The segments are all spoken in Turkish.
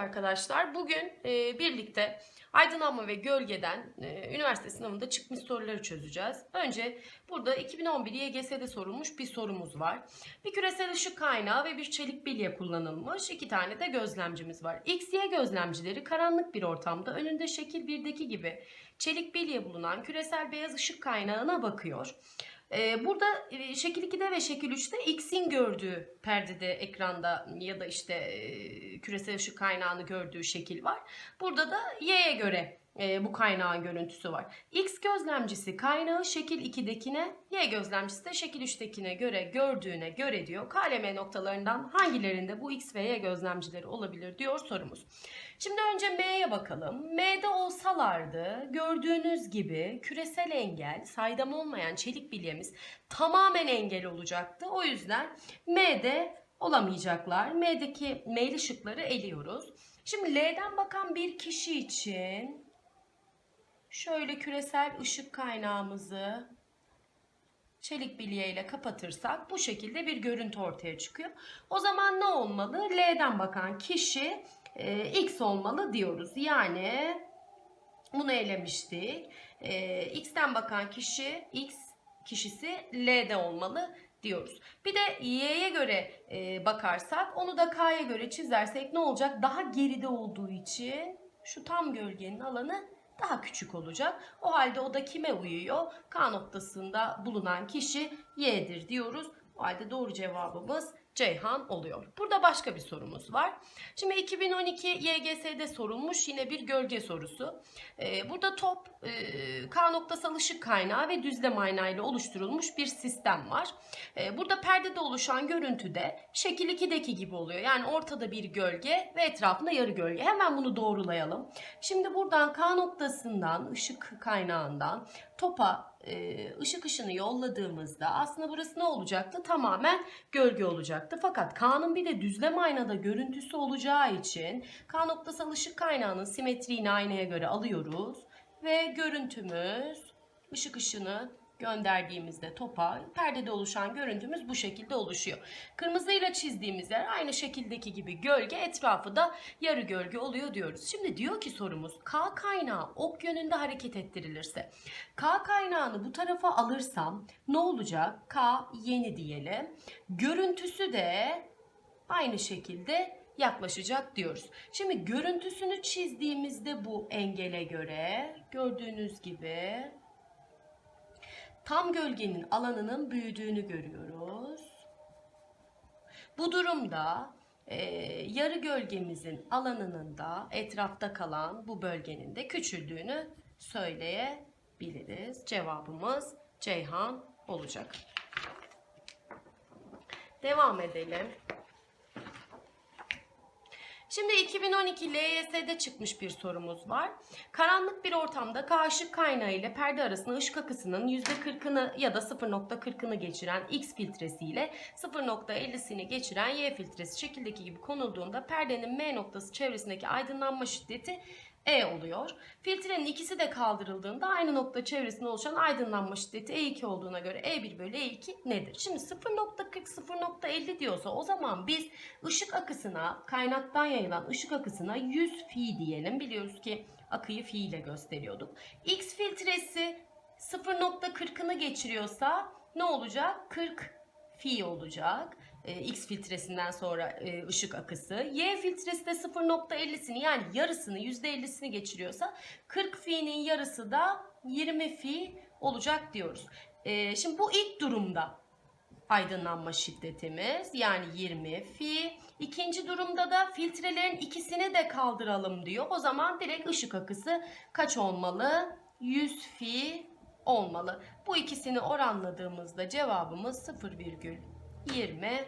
arkadaşlar, bugün e, birlikte aydınlanma ve gölgeden e, üniversite sınavında çıkmış soruları çözeceğiz. Önce burada 2011 YGS'de sorulmuş bir sorumuz var. Bir küresel ışık kaynağı ve bir çelik bilye kullanılmış. iki tane de gözlemcimiz var. X-Y gözlemcileri karanlık bir ortamda önünde şekil 1'deki gibi çelik bilye bulunan küresel beyaz ışık kaynağına bakıyor. Ee, burada e, şekil 2'de ve şekil 3'te X'in gördüğü perdede ekranda ya da işte e, küresel ışık kaynağını gördüğü şekil var. Burada da Y'ye göre e, bu kaynağın görüntüsü var. X gözlemcisi kaynağı şekil 2'dekine, Y gözlemcisi de şekil 3'tekine göre gördüğüne göre diyor. KLM noktalarından hangilerinde bu X ve Y gözlemcileri olabilir diyor sorumuz. Şimdi önce M'ye bakalım. M'de olsalardı gördüğünüz gibi küresel engel, saydam olmayan çelik bilyemiz tamamen engel olacaktı. O yüzden M'de olamayacaklar. M'deki M'li şıkları eliyoruz. Şimdi L'den bakan bir kişi için şöyle küresel ışık kaynağımızı çelik bilye ile kapatırsak bu şekilde bir görüntü ortaya çıkıyor. O zaman ne olmalı? L'den bakan kişi e, X olmalı diyoruz. Yani bunu elemiştik. E, X'ten bakan kişi X kişisi L'de olmalı diyoruz. Bir de Y'ye göre e, bakarsak onu da K'ya göre çizersek ne olacak? Daha geride olduğu için şu tam gölgenin alanı daha küçük olacak. O halde o da kime uyuyor? K noktasında bulunan kişi Y'dir diyoruz. O halde doğru cevabımız Ceyhan oluyor. Burada başka bir sorumuz var. Şimdi 2012 YGS'de sorulmuş yine bir gölge sorusu. Ee, burada top e, K noktasal ışık kaynağı ve düzlem aynayla oluşturulmuş bir sistem var. Ee, burada perdede oluşan görüntüde şekil 2'deki gibi oluyor. Yani ortada bir gölge ve etrafında yarı gölge. Hemen bunu doğrulayalım. Şimdi buradan K noktasından ışık kaynağından topa e, ışık ışını yolladığımızda aslında burası ne olacaktı? Tamamen gölge olacaktı. Fakat K'nın bir de düzlem aynada görüntüsü olacağı için K noktasal ışık kaynağının simetriğini aynaya göre alıyoruz. Ve görüntümüz ışık ışını gönderdiğimizde topa perdede oluşan görüntümüz bu şekilde oluşuyor. Kırmızıyla çizdiğimiz yer aynı şekildeki gibi gölge etrafı da yarı gölge oluyor diyoruz. Şimdi diyor ki sorumuz K kaynağı ok yönünde hareket ettirilirse K kaynağını bu tarafa alırsam ne olacak? K yeni diyelim. Görüntüsü de aynı şekilde yaklaşacak diyoruz. Şimdi görüntüsünü çizdiğimizde bu engele göre gördüğünüz gibi tam gölgenin alanının büyüdüğünü görüyoruz. Bu durumda e, yarı gölgemizin alanının da etrafta kalan bu bölgenin de küçüldüğünü söyleyebiliriz. Cevabımız Ceyhan olacak. Devam edelim. Şimdi 2012 LYS'de çıkmış bir sorumuz var. Karanlık bir ortamda K ışık kaynağı ile perde arasında ışık akısının %40'ını ya da 0.40'ını geçiren X filtresi ile 0.50'sini geçiren Y filtresi şekildeki gibi konulduğunda perdenin M noktası çevresindeki aydınlanma şiddeti E oluyor. Filtrenin ikisi de kaldırıldığında aynı nokta çevresinde oluşan aydınlanma şiddeti E2 olduğuna göre E1 bölü E2 nedir? Şimdi 0.40 0.50 diyorsa o zaman biz ışık akısına kaynaktan yayılan ışık akısına 100 fi diyelim. Biliyoruz ki akıyı fi ile gösteriyorduk. X filtresi 0.40'ını geçiriyorsa ne olacak? 40 fi olacak. E, X filtresinden sonra e, ışık akısı. Y filtresi de 0.50'sini yani yarısını %50'sini geçiriyorsa 40 fi'nin yarısı da 20 fi olacak diyoruz. E, şimdi bu ilk durumda aydınlanma şiddetimiz yani 20 fi. İkinci durumda da filtrelerin ikisini de kaldıralım diyor. O zaman direkt ışık akısı kaç olmalı? 100 fi olmalı. Bu ikisini oranladığımızda cevabımız 0,20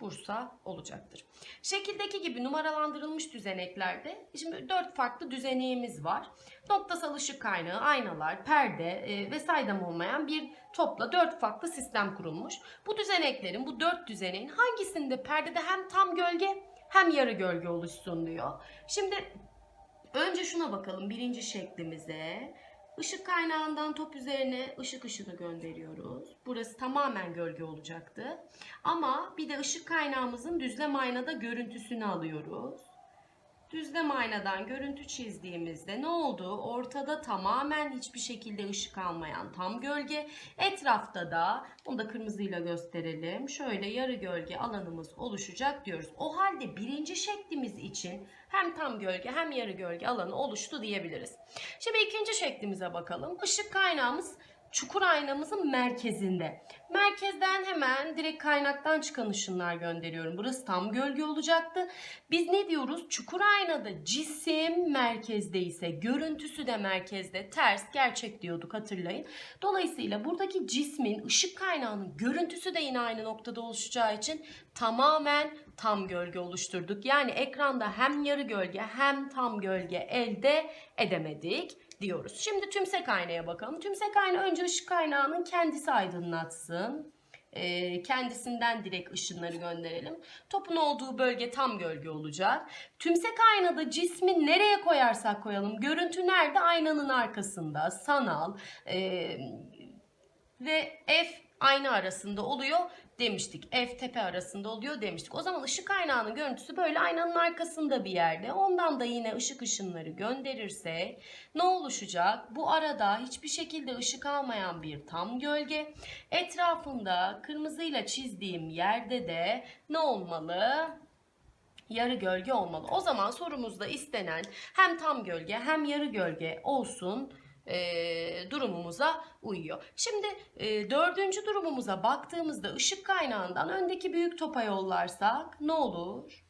Bursa olacaktır. Şekildeki gibi numaralandırılmış düzeneklerde şimdi dört farklı düzeneğimiz var. Noktasal ışık kaynağı, aynalar, perde e, ve olmayan bir topla dört farklı sistem kurulmuş. Bu düzeneklerin, bu dört düzeneğin hangisinde perdede hem tam gölge hem yarı gölge oluşsun diyor. Şimdi önce şuna bakalım birinci şeklimize. Işık kaynağından top üzerine ışık ışını gönderiyoruz. Burası tamamen gölge olacaktı. Ama bir de ışık kaynağımızın düzlem aynada görüntüsünü alıyoruz. Düzlem aynadan görüntü çizdiğimizde ne oldu? Ortada tamamen hiçbir şekilde ışık almayan tam gölge. Etrafta da bunu da kırmızıyla gösterelim. Şöyle yarı gölge alanımız oluşacak diyoruz. O halde birinci şeklimiz için hem tam gölge hem yarı gölge alanı oluştu diyebiliriz. Şimdi ikinci şeklimize bakalım. Işık kaynağımız çukur aynamızın merkezinde. Merkezden hemen direkt kaynaktan çıkan ışınlar gönderiyorum. Burası tam gölge olacaktı. Biz ne diyoruz? Çukur aynada cisim merkezde ise görüntüsü de merkezde. Ters gerçek diyorduk hatırlayın. Dolayısıyla buradaki cismin ışık kaynağının görüntüsü de yine aynı noktada oluşacağı için tamamen tam gölge oluşturduk. Yani ekranda hem yarı gölge hem tam gölge elde edemedik diyoruz. Şimdi tümsek aynaya bakalım. Tümsek ayna önce ışık kaynağının kendisi aydınlatsın. Ee, kendisinden direkt ışınları gönderelim. Topun olduğu bölge tam gölge olacak. Tümsek aynada cismi nereye koyarsak koyalım. Görüntü nerede? Aynanın arkasında. Sanal ee, ve F ayna arasında oluyor demiştik. F tepe arasında oluyor demiştik. O zaman ışık kaynağının görüntüsü böyle aynanın arkasında bir yerde. Ondan da yine ışık ışınları gönderirsek ne oluşacak? Bu arada hiçbir şekilde ışık almayan bir tam gölge. Etrafında kırmızıyla çizdiğim yerde de ne olmalı? yarı gölge olmalı. O zaman sorumuzda istenen hem tam gölge hem yarı gölge olsun e, durumumuza uyuyor. Şimdi e, dördüncü durumumuza baktığımızda ışık kaynağından öndeki büyük topa yollarsak ne olur?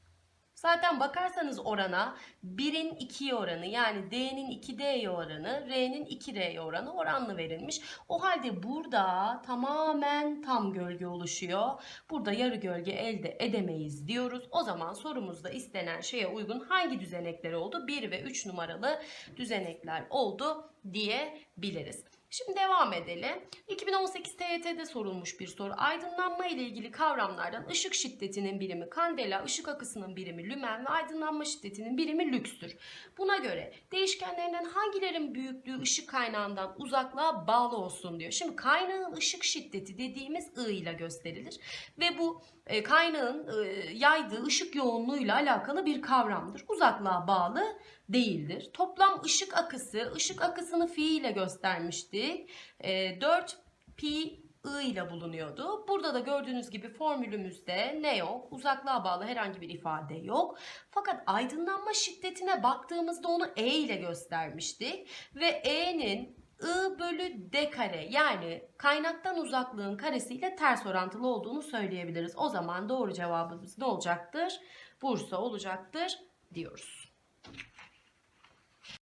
Zaten bakarsanız orana 1'in 2'ye oranı yani D'nin 2D'ye oranı, R'nin 2R'ye oranı oranlı verilmiş. O halde burada tamamen tam gölge oluşuyor. Burada yarı gölge elde edemeyiz diyoruz. O zaman sorumuzda istenen şeye uygun hangi düzenekler oldu? 1 ve 3 numaralı düzenekler oldu diyebiliriz. Şimdi devam edelim. 2018 TYT'de sorulmuş bir soru. Aydınlanma ile ilgili kavramlardan ışık şiddetinin birimi kandela, ışık akısının birimi lümen ve aydınlanma şiddetinin birimi lükstür. Buna göre değişkenlerinden hangilerin büyüklüğü ışık kaynağından uzaklığa bağlı olsun diyor. Şimdi kaynağın ışık şiddeti dediğimiz I ile gösterilir ve bu kaynağın e, yaydığı ışık yoğunluğuyla alakalı bir kavramdır. Uzaklığa bağlı değildir. Toplam ışık akısı, ışık akısını fi ile göstermiştik. E, 4 pi I ile bulunuyordu. Burada da gördüğünüz gibi formülümüzde ne yok? Uzaklığa bağlı herhangi bir ifade yok. Fakat aydınlanma şiddetine baktığımızda onu E ile göstermiştik. Ve E'nin I bölü D kare yani kaynaktan uzaklığın karesiyle ters orantılı olduğunu söyleyebiliriz. O zaman doğru cevabımız ne olacaktır? Bursa olacaktır diyoruz.